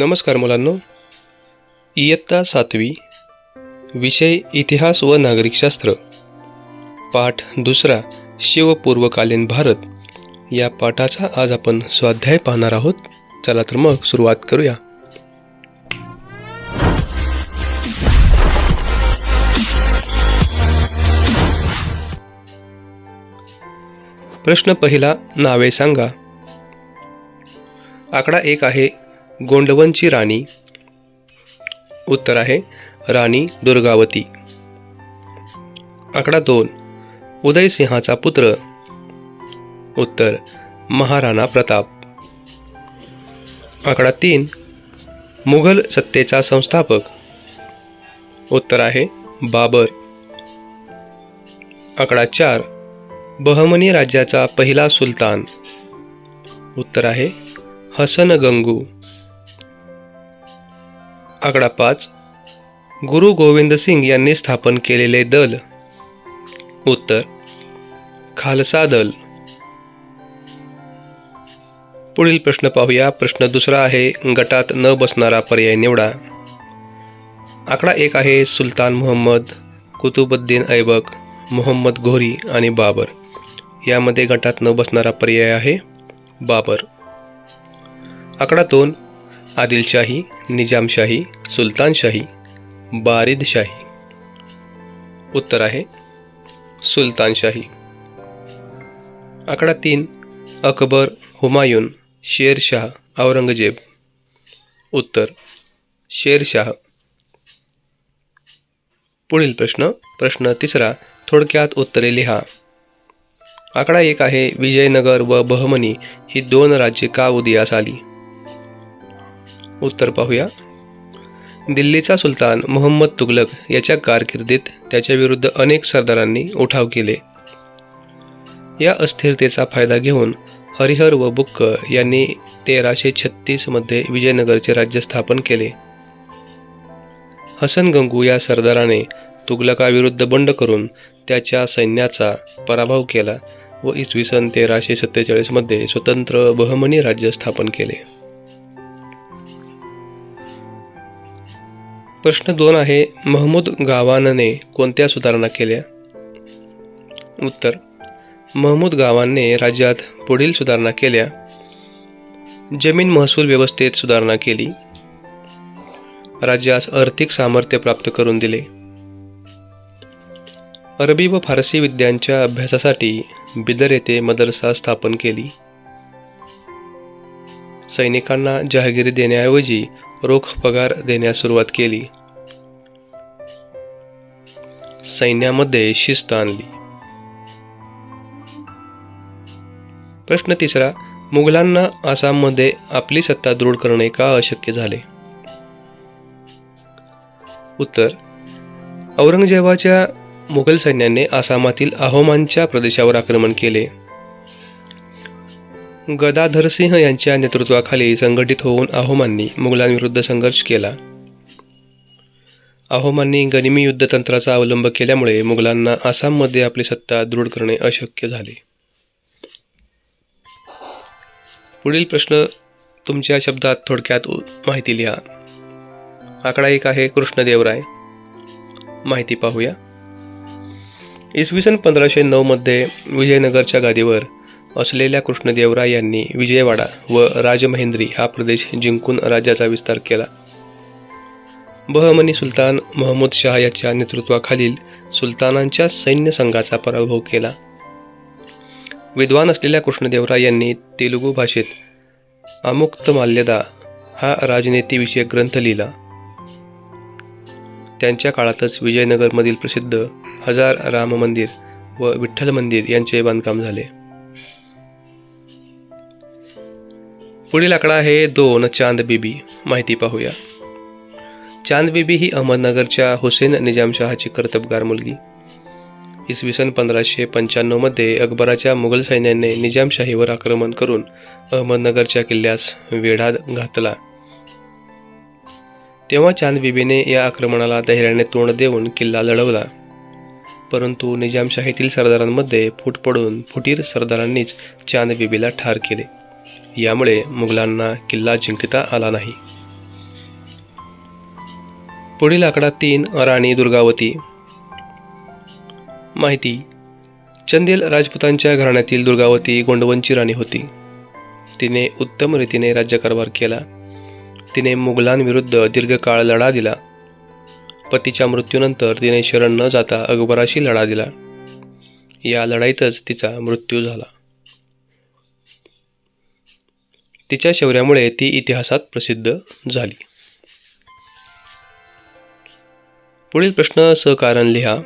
नमस्कार मुलांनो. इयत्ता सातवी विषय इतिहास व नागरिकशास्त्र पाठ दुसरा शिवपूर्वकालीन भारत. या पाठाचा आज आपण स्वाध्याय पाहणार आहोत. चला तर मग सुरुवात करूया. प्रश्न पहिला नावे सांगा. आकडा एक आहे गोंडवनची राणी. उत्तर आहे राणी दुर्गावती. आकडा दोन उदयसिंहाचा पुत्र. उत्तर महाराणा प्रताप. आकडा तीन मुघल सत्तेचा संस्थापक. उत्तर आहे बाबर. आकडा चार बहमनी राज्याचा पहिला सुलतान. उत्तर आहे हसन गंगू. आकडा पाच. गुरु गोविंद सिंग यांनी स्थापन केलेले दल. उत्तर. खालसा दल. पुढील प्रश्न पाहूया. प्रश्न दुसरा आहे गटात न बसणारा पर्याय निवडा. आकडा एक आहे सुलतान मोहम्मद कुतुबुद्दीन ऐबक मोहम्मद घोरी आणि बाबर. यामध्ये गटात न बसणारा पर्याय आहे बाबर. आकडा दोन. आदिलशाही निजामशाही सुलतानशाही बारिदशाही. उत्तर आहे सुलतानशाही. आकडा तीन अकबर हुमायून शेरशाह औरंगजेब. उत्तर शेरशाह. पुढील प्रश्न प्रश्न तिसरा थोडक्यात उत्तरे लिहा. आकडा एक आहे विजयनगर व बहमनी ही दोन राज्ये का उदयास आली? उत्तर पाहूया. दिल्लीचा सुलतान मोहम्मद तुगलक याच्या कारकिर्दीत त्याच्याविरुद्ध अनेक सरदारांनी उठाव केले. या अस्थिरतेचा फायदा घेऊन हरिहर व बुक्क यांनी तेराशे छत्तीसमध्ये विजयनगरचे राज्य स्थापन केले. हसन गंगू या सरदाराने तुगलकाविरुद्ध बंड करून त्याच्या सैन्याचा पराभव केला व इसवी सन तेराशे सत्तेचाळीसमध्ये स्वतंत्र बहमनी राज्य स्थापन केले. प्रश्न दोन आहे महमूद गावानने कोणत्या सुधारणा केल्या? उत्तर महमूद गावानने राज्यात पुढील सुधारणा केल्या. जमीन महसूल व्यवस्थेत सुधारणा केली. राज्यास आर्थिक सामर्थ्य प्राप्त करून दिले. अरबी व फारसी विद्यांच्या अभ्यासासाठी बिदर येथे मदरसा स्थापन केली. सैनिकांना जहागिरी देण्याऐवजी रोख पगार देण्यास सुरुवात केली. सैन्यामध्ये शिस्त आणली. प्रश्न तिसरा मुघलांना आसाममध्ये आपली सत्ता दृढ करणे का अशक्य झाले? उत्तर औरंगजेबाच्या मुघल सैन्याने आसामातील आहोमांच्या प्रदेशावर आक्रमण केले. गदाधरसिंह यांच्या नेतृत्वाखाली संघटित होऊन आहोमांनी मुघलांविरुद्ध संघर्ष केला. आहोमांनी गनिमी युद्धतंत्राचा अवलंब केल्यामुळे मुघलांना आसाममध्ये आपली सत्ता दृढ करणे अशक्य झाले. पुढील प्रश्न तुमच्या शब्दात थोडक्यात माहिती लिहा. आकडा एक आहे कृष्णदेवराय. माहिती पाहूया. इसवी सन पंधराशे नऊमध्ये विजयनगरच्या गादीवर असलेल्या कृष्णदेवराय यांनी विजयवाडा व राजमहेंद्री हा प्रदेश जिंकून राज्याचा विस्तार केला. बहमनी सुलतान महमूद शाह याच्या नेतृत्वाखालील सुलतानांच्या सैन्य संघाचा पराभव केला. विद्वान असलेल्या कृष्णदेवराय यांनी तेलुगू भाषेत अमुक्त माल्यदा हा राजनीतीविषयक ग्रंथ लिहिला. त्यांच्या काळातच विजयनगरमधील प्रसिद्ध हजार राम मंदिर व विठ्ठल मंदिर यांचे बांधकाम झाले. पुढील आकडा आहे दोन चांद बीबी. माहिती पाहूया. चांद बीबी ही अहमदनगरच्या हुसेन निजामशहाची कर्तबगार मुलगी. इसवी सन पंधराशे पंच्याण्णवमध्ये अकबराच्या मुघल सैन्याने निजामशाहीवर आक्रमण करून अहमदनगरच्या किल्ल्यास वेढा घातला. तेव्हा चांदबीबीने या आक्रमणाला धैर्याने तोंड देऊन किल्ला लढवला. परंतु निजामशाहीतील सरदारांमध्ये फूट पडून फुटीर सरदारांनीच चांदबीबीला ठार केले. यामुळे मुघलांना किल्ला जिंकता आला नाही. पुढील आकडा तीन राणी दुर्गावती. माहिती. चंदेल राजपुतांच्या घराण्यातील दुर्गावती गोंडवनची राणी होती. तिने उत्तम रीतीने राज्यकारभार केला. तिने मुघलांविरुद्ध दीर्घकाळ लढा दिला. पतीच्या मृत्यूनंतर तिने शरण न जाता अकबराशी लढा दिला. या लढाईतच तिचा मृत्यू झाला. तिच्या शौर्यामुळे ती इतिहासात प्रसिद्ध झाली. पुढील प्रश्न सहकारण लिहा.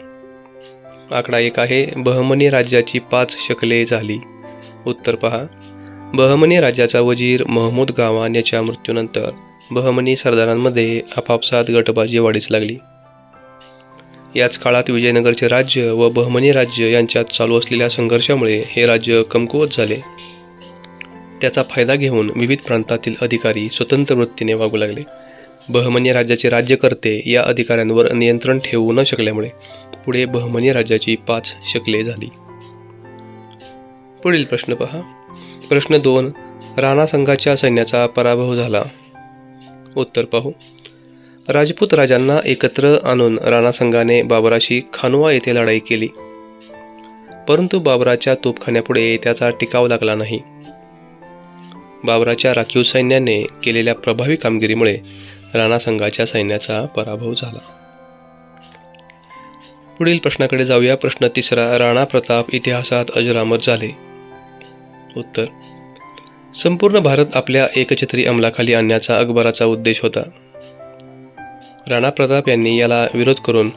आकडा एक आहे बहमनी राज्याची पाच शकले झाली. उत्तर पहा. बहमनी राज्याचा वजीर महमूद गावान याच्या मृत्यूनंतर बहमनी सरदारांमध्ये आपापसात गटबाजी वाढीस लागली. याच काळात विजयनगरचे राज्य व बहमनी राज्य यांच्यात चालू असलेल्या संघर्षामुळे हे राज्य कमकुवत झाले. त्याचा फायदा घेऊन विविध प्रांतातील अधिकारी स्वतंत्र वृत्तीने वागू लागले. बहमनी राज्याचे राज्यकर्ते या अधिकाऱ्यांवर नियंत्रण ठेवू न शकल्यामुळे पुढे बहमनी राज्याची पाच शकले झाली. पुढील प्रश्न पहा. प्रश्न दोन राणा संघाच्या सैन्याचा पराभव झाला. उत्तर पाहू. राजपूत राजांना एकत्र आणून राणा संघाने बाबराशी खानुआ येथे लढाई केली. परंतु बाबराच्या तोफखान्यापुढे त्याचा टिकाव लागला नाही. बाबराच्या राखीव सैन्याने केलेल्या प्रभावी कामगिरीमुळे राणा संघाच्या सैन्याचा पराभव झाला. पुढील प्रश्नाकडे जाऊया. प्रश्न तिसरा राणा प्रताप इतिहासात अजरामर झाले. उत्तर संपूर्ण भारत आपल्या एकछत्री अंमलाखाली आणण्याचा अकबराचा उद्देश होता. राणा प्रताप यांनी याला विरोध करून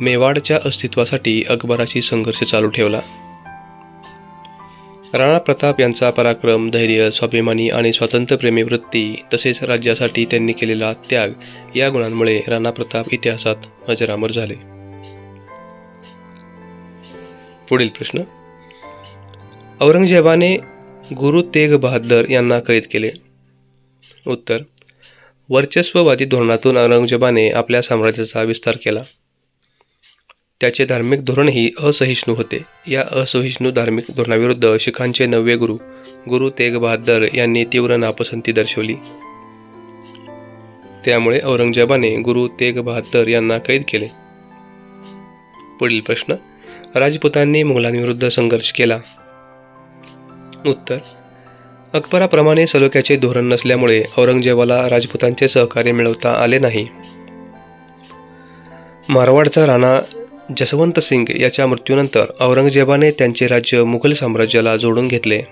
मेवाडच्या अस्तित्वासाठी अकबराशी संघर्ष चालू ठेवला. राणा प्रताप यांचा पराक्रम धैर्य स्वाभिमानी आणि स्वातंत्र्यप्रेमी वृत्ती तसेच राज्यासाठी त्यांनी केलेला त्याग या गुणांमुळे राणा प्रताप इतिहासात अजरामर झाले. पुढील प्रश्न. औरंगजेबाने गुरु तेग बहादर यांना कैद केले. उत्तर. वर्चस्ववादी धोरणातून औरंगजेबाने आपल्या साम्राज्याचा विस्तार केला. त्याचे धार्मिक धोरणही असहिष्णू होते. या असहिष्णू धार्मिक धोरणाविरुद्ध शिखांचे नववे गुरु गुरु तेग बहादर यांनी तीव्र नापसंती दर्शवली. त्यामुळे औरंगजेबाने गुरु तेग बहादर यांना कैद केले. पुढील प्रश्न राजपुतांनी मुघलांविरुद्ध संघर्ष केला. उत्तर अकबराप्रमाणे सलोख्याचे धोरण नसल्यामुळे औरंगजेबाला राजपुतांचे सहकार्य मिळवता आले नाही. मारवाडचा राणा जसवंत सिंग याच्या मृत्यूनंतर औरंगजेबाने त्यांचे राज्य मुघल साम्राज्याला जोडून घेतले.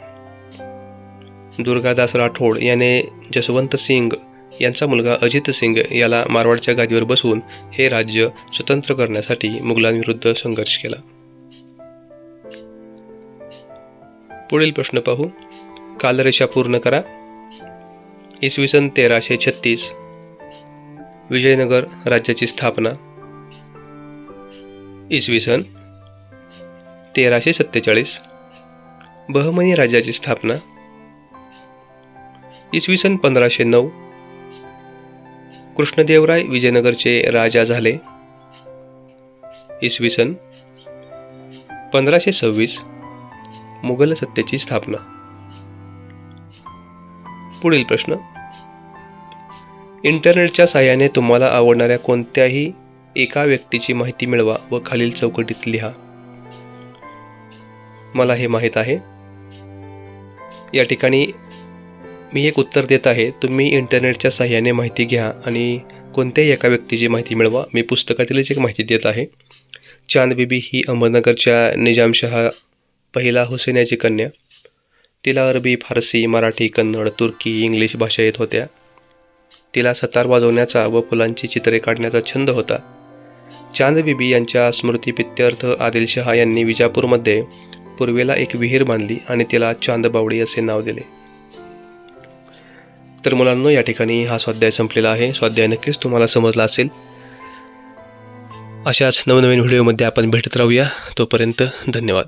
दुर्गादास राठोड याने जसवंत सिंग यांचा मुलगा अजित सिंग याला मारवाडच्या गादीवर बसवून हे राज्य स्वतंत्र करण्यासाठी मुघलांविरुद्ध संघर्ष केला. पुढील प्रश्न पाहू. कालरेषा पूर्ण करा. इसवी सन तेराशे छत्तीस. विजयनगर राज्याची स्थापना. इसवी सन तेराशे सत्तेचाळीस. बहमनी राज्याची स्थापना. इसवी सन पंधराशे नऊ. कृष्णदेवराय विजयनगरचे राजा झाले. इसवी सन पंधराशे सव्वीस. मुघल सत्तेची स्थापना. पुढील प्रश्न. इंटरनेटच्या साहाय्याने तुम्हाला आवडणाऱ्या कोणत्याही एका व्यक्तीची माहिती मिळवा व खालील चौकटीत लिहा. मला हे माहीत आहे. या ठिकाणी मी एक उत्तर देत आहे. तुम्ही इंटरनेटच्या सहाय्याने माहिती घ्या आणि कोणत्याही एका व्यक्तीची माहिती मिळवा. मी पुस्तकातीलच एक माहिती देत आहे. चांदबीबी ही अहमदनगरच्या निजामशहा पहिला हुसेन याची कन्या. तिला अरबी फारसी मराठी कन्नड तुर्की इंग्लिश भाषा येत होत्या. तिला सतार वाजवण्याचा व फुलांची चित्रे काढण्याचा छंद होता. चांद बीबी यांच्या स्मृतिपित्यर्थ आदिलशहा यांनी विजापूरमध्ये पूर्वेला एक विहीर बांधली आणि तिला चांदबावडी असे नाव दिले. तर मुलांनो या ठिकाणी हा स्वाध्याय संपलेला आहे. स्वाध्याय नक्कीच तुम्हाला समजला असेल. अशाच नवनवीन व्हिडिओमध्ये आपण भेटत राहूया. तोपर्यंत धन्यवाद.